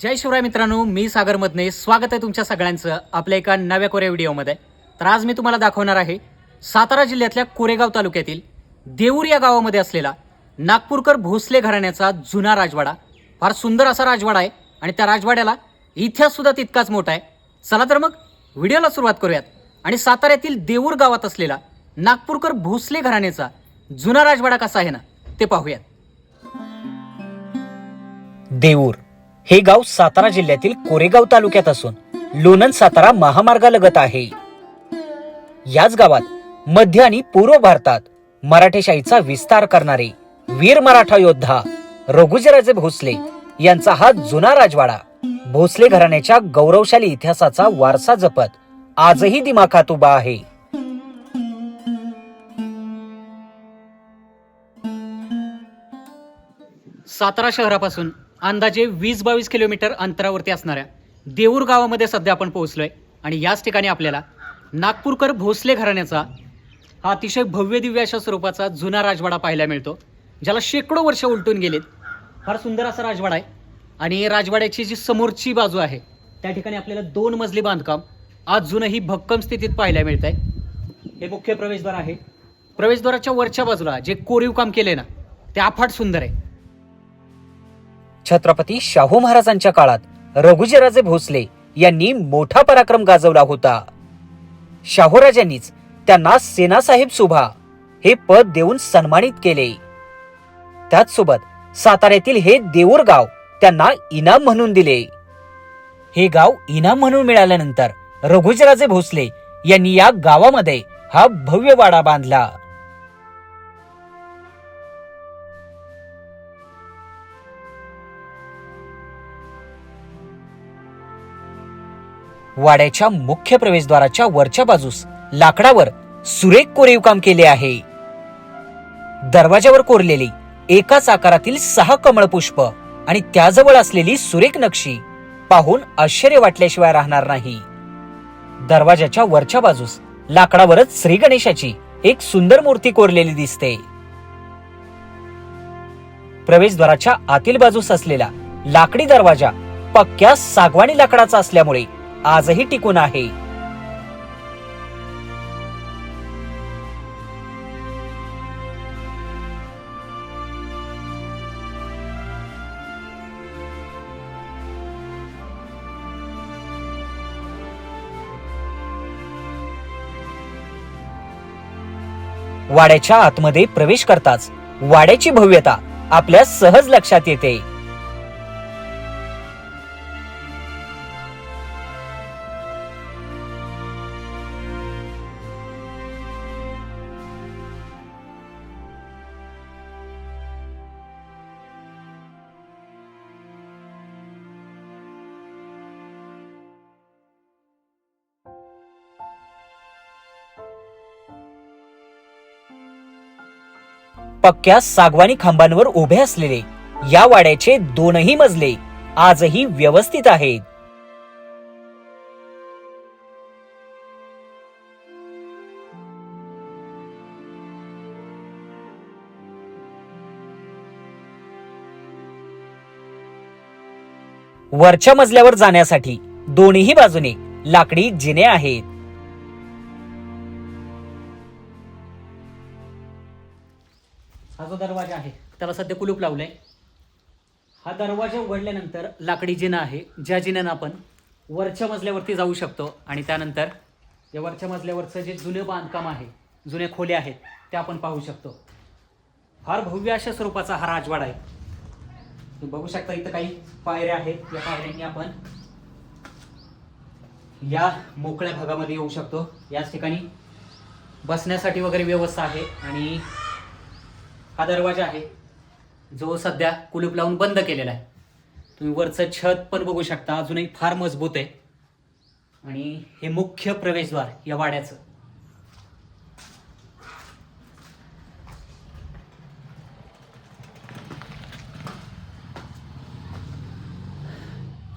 जय शिवराय मित्रांनो मी सागर मधने स्वागत आहे तुमच्या सगळ्यांचं आपल्या एका नव्या कोऱ्या व्हिडिओमध्ये. तर आज मी तुम्हाला दाखवणार आहे सातारा जिल्ह्यातल्या कोरेगाव तालुक्यातील देऊर या गावामध्ये असलेला नागपूरकर भोसले घराण्याचा जुना राजवाडा. फार सुंदर असा राजवाडा आहे आणि त्या राजवाड्याला इतिहाससुद्धा तितकाच मोठा आहे. चला तर मग व्हिडिओला सुरुवात करूयात. आणि साताऱ्यातील देऊर गावात असलेला नागपूरकर भोसले घराण्याचा जुना राजवाडा कसा आहे ना ते पाहूयात. देऊर. हे गाव सातारा जिल्ह्यातील कोरेगाव तालुक्यात असून लोणंद सातारा महामार्गालगत आहे. याच गावात मध्य आणि पूर्व भारतात मराठेशाहीचा विस्तार करणारे वीर मराठा योद्धा रघुजीराजे भोसले यांचा हा जुना राजवाडा भोसले घराण्याच्या गौरवशाली इतिहासाचा वारसा जपत आजही दिमाखात उभा आहे. सातारा शहरापासून अंदाजे वीस बावीस किलोमीटर अंतरावरती असणाऱ्या देऊर गावामध्ये सध्या आपण पोहोचलो आहे आणि याच ठिकाणी आपल्याला नागपूरकर भोसले घराण्याचा हा अतिशय भव्य दिव्य अशा स्वरूपाचा जुना राजवाडा पाहायला मिळतो ज्याला शेकडो वर्ष उलटून गेलेत. फार सुंदर असा राजवाडा आहे. आणि राजवाड्याची जी समोरची बाजू आहे त्या ठिकाणी आपल्याला दोन मजली बांधकाम अजूनही भक्कम स्थितीत पाहायला मिळत आहे हे मुख्य प्रवेशद्वार आहे. प्रवेशद्वाराच्या वरच्या बाजूला जे कोरीव काम केले ना ते अफाट सुंदर आहे. छत्रपती शाहू महाराजांच्या काळात रघुजीराजे भोसले यांनी मोठा पराक्रम गाजवला होता. शाहूराजांनीच त्यांना सेनासाहेब सुभा हे पद देऊन सन्मानित केले. त्याचसोबत साताऱ्यातील हे देऊर गाव त्यांना इनाम म्हणून दिले. हे गाव इनाम म्हणून मिळाल्यानंतर रघुजीराजे भोसले यांनी या गावामध्ये हा भव्य वाडा बांधला. वाड्याच्या मुख्य प्रवेशद्वाराच्या वरच्या बाजूस लाकडावर सुरेख कोरीव काम केले आहे. दरवाजावर कोरलेली एकाच आकारातील सहा कमळ पुष्प आणि त्याजवळ असलेली सुरेख नक्षी पाहून आश्चर्य वाटल्याशिवाय राहणार नाही. दरवाजाच्या वरच्या बाजूस लाकडावरच श्री गणेशाची एक सुंदर मूर्ती कोरलेली दिसते. प्रवेशद्वाराच्या आतील बाजूस असलेला लाकडी दरवाजा पक्क्या सागवानी लाकडाचा असल्यामुळे आजही टिकून आहे. वाड्याच्या आतमध्ये प्रवेश करताच वाड्याची भव्यता आपल्या सहज लक्षात येते. पक्क्या सागवानी खांबांवर उभे असलेले. या वाड्याचे दोनही मजले आजही व्यवस्थित आहेत. वरच्या मजल्यावर जाण्यासाठी दोन्ही बाजूने लाकडी जिने आहेत. हा जो दरवाजा आहे त्याला सध्या कुलूप लावलंय. हा दरवाजा उघडल्यानंतर लाकडी जिना आहे ज्या जिन्यानं आपण वरच्या मजल्यावरती जाऊ शकतो आणि त्यानंतर या वरच्या मजल्यावरचं जे जुनं बांधकाम आहे जुने खोले आहेत ते आपण पाहू शकतो. फार भव्य अशा स्वरूपाचा हा राजवाडा आहे. तुम्ही बघू शकता इथं काही पायऱ्या आहेत. या पायऱ्यांनी आपण या मोकळ्या भागामध्ये येऊ शकतो. याच ठिकाणी बसण्यासाठी वगैरे व्यवस्था आहे आणि हा दरवाजा आहे. जो सध्या कुलूप लावून बंद केलेला आहे. तुम्ही वरचं छत पण बघू शकता अजूनही फार मजबूत आहे. आणि हे मुख्य प्रवेशद्वार या वाड्याचं.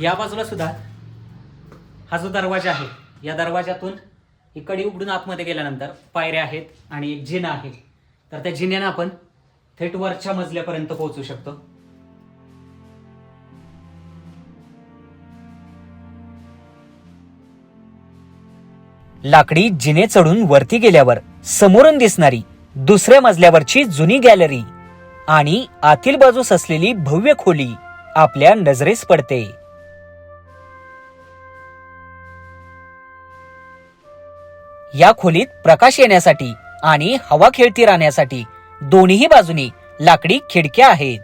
या बाजूला सुद्धा हा जो दरवाजा आहे या दरवाजातून ही कडी उघडून आतमध्ये गेल्यानंतर पायऱ्या आहेत आणि एक जिना आहे. तर त्या जिन्यानं आपण थेट वरच्या मजल्यापर्यंत पोहोचू शकतो. लाकडी जिने चढून वरती गेल्यावर समोरून दिसणारी दुसऱ्या मजल्यावरची जुनी गॅलरी आणि आतील बाजूस असलेली भव्य खोली आपल्या नजरेस पडते. या खोलीत प्रकाश येण्यासाठी आणि हवा खेळती राहण्यासाठी दोन्ही बाजूनी लाकडी खिडक्या आहेत.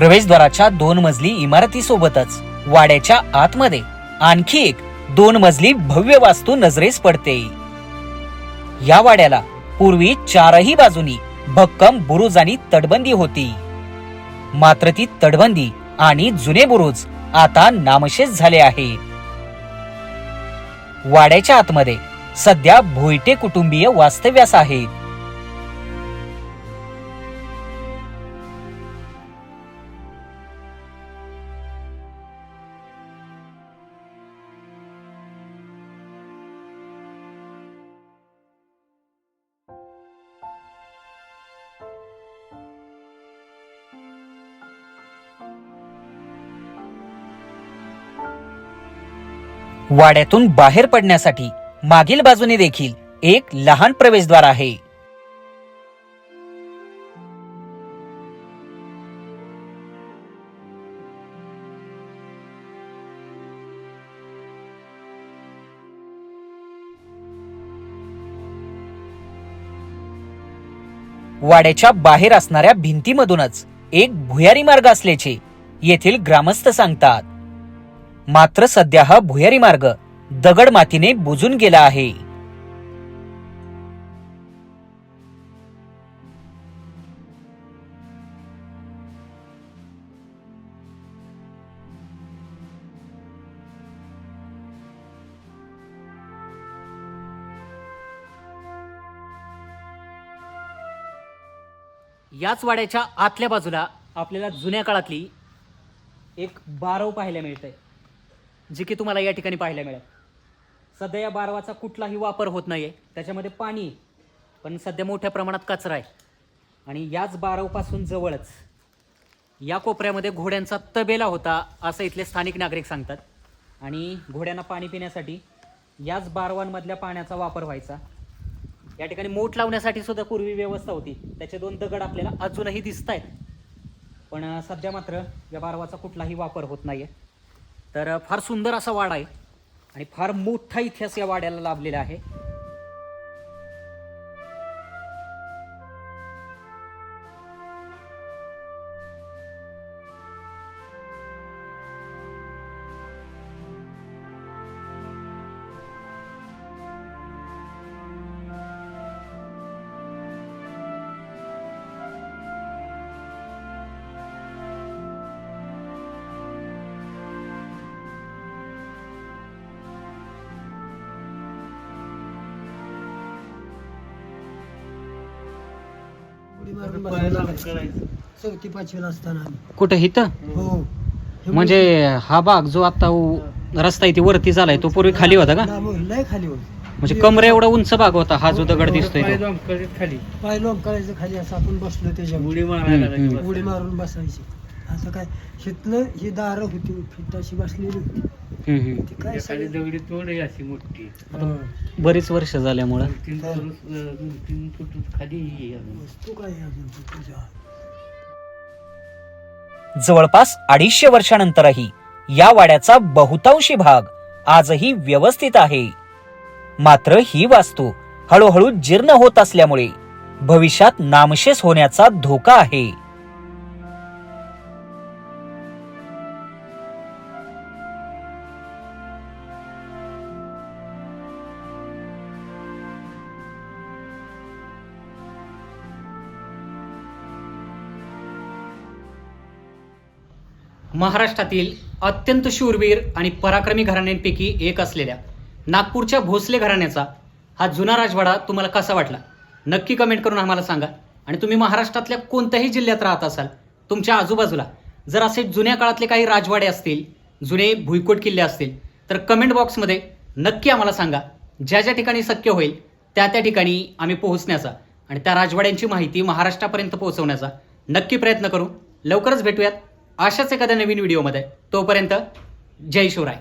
प्रवेशद्वाराच्या दोन मजली इमारतीसोबतच वाड्याच्या आतमध्ये. आणखी एक दोन मजली भव्य वास्तू नजरेस पडते. या वाड्याला पूर्वी चारही बाजूनी भक्कम बुरुज आणि तटबंदी होती. मात्र ती तटबंदी आणि जुने बुरुज आता नामशेष झाले आहेत वाड्याच्या आतमध्ये सध्या भोयटे कुटुंबीय वास्तव्यास आहेत. वाड्यातून बाहेर पडण्यासाठी मागील बाजूने देखील एक लहान प्रवेशद्वार आहे. वाड्याच्या बाहेर असणाऱ्या भिंतीमधूनच एक भुयारी मार्ग असल्याचे येथील ग्रामस्थ सांगतात. मात्र सध्या हा भुयारी मार्ग दगड मातीने बुजून गेला आहे. याच वाड्याच्या आतल्या बाजूला आपल्याला जुन्या काळातली एक बारव पाहायला मिळतंय. जे की तुम्हाला या ठिकाणी पाहायला मिळेल. सध्या या बारवाचा कुठलाही वापर होत नाही आहे त्याच्यामध्ये पाणी पण सध्या मोठ्या प्रमाणात कचरा आहे. आणि याच बारवपासून जवळच या कोपऱ्यामध्ये घोड्यांचा तबेला होता असं इथले स्थानिक नागरिक सांगतात. आणि घोड्यांना पाणी पिण्यासाठी याच बारवांमधल्या पाण्याचा वापर व्हायचा. या ठिकाणी मोठ लावण्यासाठी सुद्धा पूर्वी व्यवस्था होती. त्याचे दोन दगड आपल्याला अजूनही दिसत आहेत पण सध्या मात्र या बारवाचा कुठलाही वापर होत नाही आहे तर फार सुंदर असा वाडा आहे आणि फार मोठा इतिहास या वाड्याला लाभलेला आहे. उडी मारून बसायला लागायचं. चौथी पाचवीला असताना आम्ही. कुठं? इथं? हो. हे. म्हणजे हा भाग जो आता उ- रस्ता इथे वरती झालाय तो पूर्वी खाली होता का? लांब होईल, लय खाली होईल. म्हणजे कमरे एवढा उंच भाग होता हा जो दगड दिसतोय तो. पाय लोंबकाळायचं खाली. असं आपण बसलो त्याच्यावर हम्म, हम्म. उडी मारून बसायची. असं काय? हिथनं ही दारं होती फिट अशी बसलेली होती. हम्म, हम्म. ती काय खाली सगळी- दगडी तोड आहे अशी मोठी हो. बरीच वर्ष झाल्यामुळं तीन फूट, अं, तीन फूट खाली आहे अजून. वस्तू काय आहे अजून ती तुझ्या जवळपास अडीचशे वर्षानंतरही या वाड्याचा बहुतांशी भाग आजही व्यवस्थित आहे मात्र ही वास्तू हळूहळू जीर्ण होत असल्यामुळे भविष्यात नामशेष होण्याचा धोका आहे महाराष्ट्रातील अत्यंत शूरवीर आणि पराक्रमी घराण्यांपैकी एक असलेल्या नागपूरच्या भोसले घराण्याचा हा जुना राजवाडा तुम्हाला कसा वाटला? नक्की कमेंट करून आम्हाला सांगा. आणि तुम्ही महाराष्ट्रातल्या कोणत्याही जिल्ह्यात राहत असाल तुमच्या आजूबाजूला जर असे जुन्या काळातले काही राजवाडे असतील जुने भुईकोट किल्ले असतील तर कमेंट बॉक्समध्ये नक्की आम्हाला सांगा. ज्या ज्या ठिकाणी शक्य होईल त्या त्या ठिकाणी आम्ही पोहोचण्याचा आणि त्या राजवाड्यांची माहिती महाराष्ट्रापर्यंत पोहोचवण्याचा नक्की प्रयत्न करू. लवकरच भेटूयात. अशाच एखाद्या नवीन व्हिडिओमध्ये. तोपर्यंत जय शिवराय.